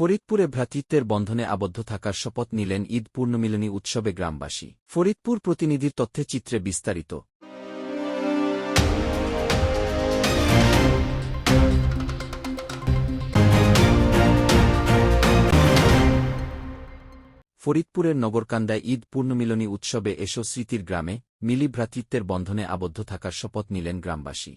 ফরিদপুরে ভ্রাতৃত্বের বন্ধনে আবদ্ধ থাকার শপথ নিলেন ঈদ পূর্ণমিলনী উৎসবে গ্রামবাসী। ফরিদপুর প্রতিনিধির তথ্যে চিত্রে বিস্তারিত। ফরিদপুরের নগরকান্দায় ঈদ পূর্ণমিলনী উৎসবে এসো স্মৃতির গ্রামে মিলি ভ্রাতৃত্বের বন্ধনে আবদ্ধ থাকার শপথ নিলেন গ্রামবাসী।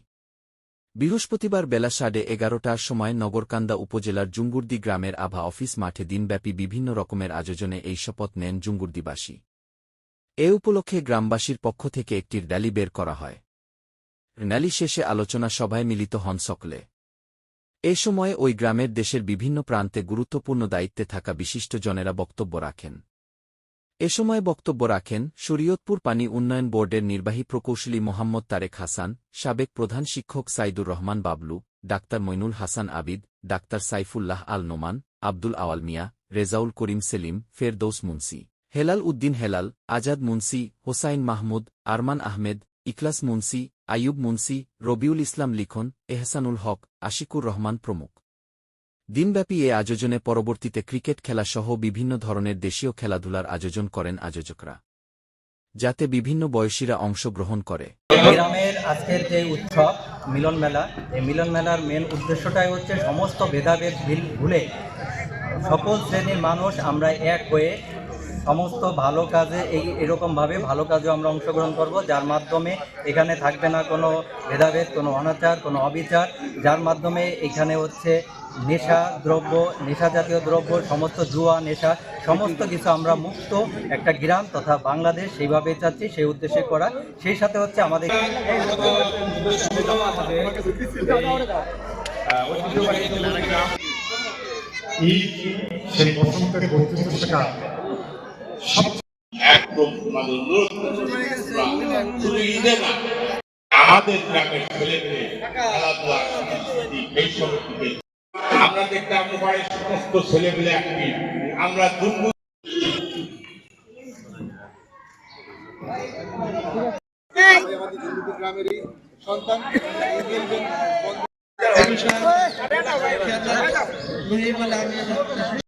বৃহস্পতিবার বেলা সাড়ে এগারোটার সময় নগরকান্দা উপজেলার জুঙ্গুর্দি গ্রামের আভা অফিস মাঠে দিনব্যাপী বিভিন্ন রকমের আয়োজনে এই শপথ নেন জুঙ্গুর্দিবাসী। এ উপলক্ষে গ্রামবাসীর পক্ষ থেকে একটি র্যালি বের করা হয়। র্যালি শেষে আলোচনা সভায় মিলিত হন সকলে। এ সময়ে ওই গ্রামের দেশের বিভিন্ন প্রান্তে গুরুত্বপূর্ণ দায়িত্বে থাকা বিশিষ্টজনেরা বক্তব্য রাখেন। এ সময় বক্তব্য রাখেন শরীয়তপুর পানি উন্নয়ন বোর্ডের নির্বাহী প্রকৌশলী মোহাম্মদ তারেক হাসান, সাবেক প্রধান শিক্ষক সাইদুর রহমান বাবলু, ডাক্তার মইনুল হাসান আবিদ, ডাক্তার সাইফুল্লাহ আল নোমান, আব্দুল আওয়াল মিয়া, রেজাউল করিম সেলিম, ফেরদৌস মুন্সি, হেলাল উদ্দিন হেলাল, আজাদ মুন্সি, হোসাইন মাহমুদ, আরমান আহমেদ ইকলাস মুন্সি, আইয়ুব মুন্সি, রবিউল ইসলাম লিখন, এহসানুল হক, আশিকুর রহমান প্রমুখ। দিনব্যাপী এ আয়োজনে পরবর্তীতে ক্রিকেট খেলাসহ বিভিন্ন ধরনের দেশীয় খেলাধুলার আয়োজন করেন আয়োজকরা, যাতে বিভিন্ন বয়সীরা অংশগ্রহণ করে। গ্রামের আজকের যে উৎসব, মিলন মেলা, এই মিলন মেলার মেন উদ্দেশ্যটাই হচ্ছে সমস্ত ভেদাভেদ ভিল- ভুলে সকল শ্রেণির মানুষ আমরা এক হয়ে সমস্ত ভালো কাজে এই এরকমভাবে ভালো কাজে আমরা অংশগ্রহণ করব, যার মাধ্যমে এখানে থাকবে না কোনো ভেদাভেদ, কোনো অনাচার, কোনো অবিচার, যার মাধ্যমে এখানে হচ্ছে নেশা দ্রব্য, নেশা জাতীয় দ্রব্য, সমস্ত জুয়া, নেশা, সমস্ত কিছু আমরা মুক্ত একটা গ্রাম তথা বাংলাদেশ সেইভাবে চাচ্ছি, সেই উদ্দেশ্যে করা। সেই সাথে হচ্ছে আমাদের সেই বসন্তের বৈচিত্র্য আমাদের গ্রামের ছেলে মেয়ে খেলাধুলা এই সমস্ত আমরা দেখতাম মোবাইল সমস্ত ছেলে মেয়ে একটি। আমরা দুর্বল